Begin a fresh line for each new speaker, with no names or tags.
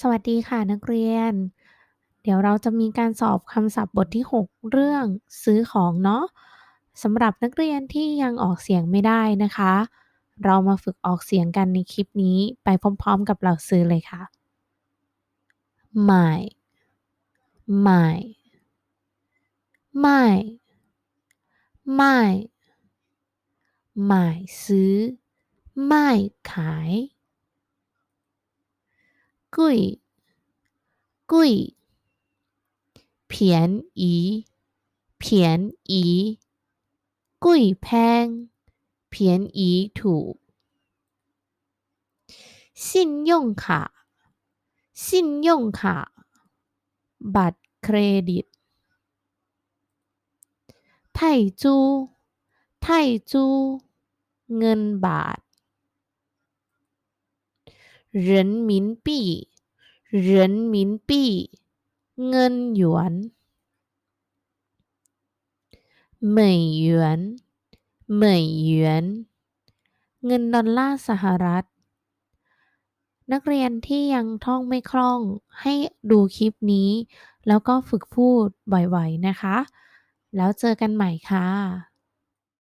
สวัสดีค่ะนักเรียน เดี๋ยวเราจะมีการสอบคำศัพท์บทที่ 6 เรื่องซื้อของเนาะสำหรับนักเรียนที่ยังออกเสียงไม่ได้นะคะ เรามาฝึกออกเสียงกันในคลิปนี้ไปพร้อมๆกับเราซื้อเลยค่ะใหม่ใหม่ใหม่ใหม่ใหม่ซื้อใหม่ขาย กุย贵，便宜，便宜，贵平，便宜ถูก信用卡，信用卡，บัตรเครดิตไทจู ไทจู เงินบาท 人民币人民币เงินหยวนเหมยหยวนเมยหยวน เงินดอลลาร์สหรัฐ นักเรียนที่ยังท่องไม่คล่องให้ดูคลิปนี้ แล้วก็ฝึกพูดบ่อยๆนะคะ แล้วเจอกันใหม่ค่ะ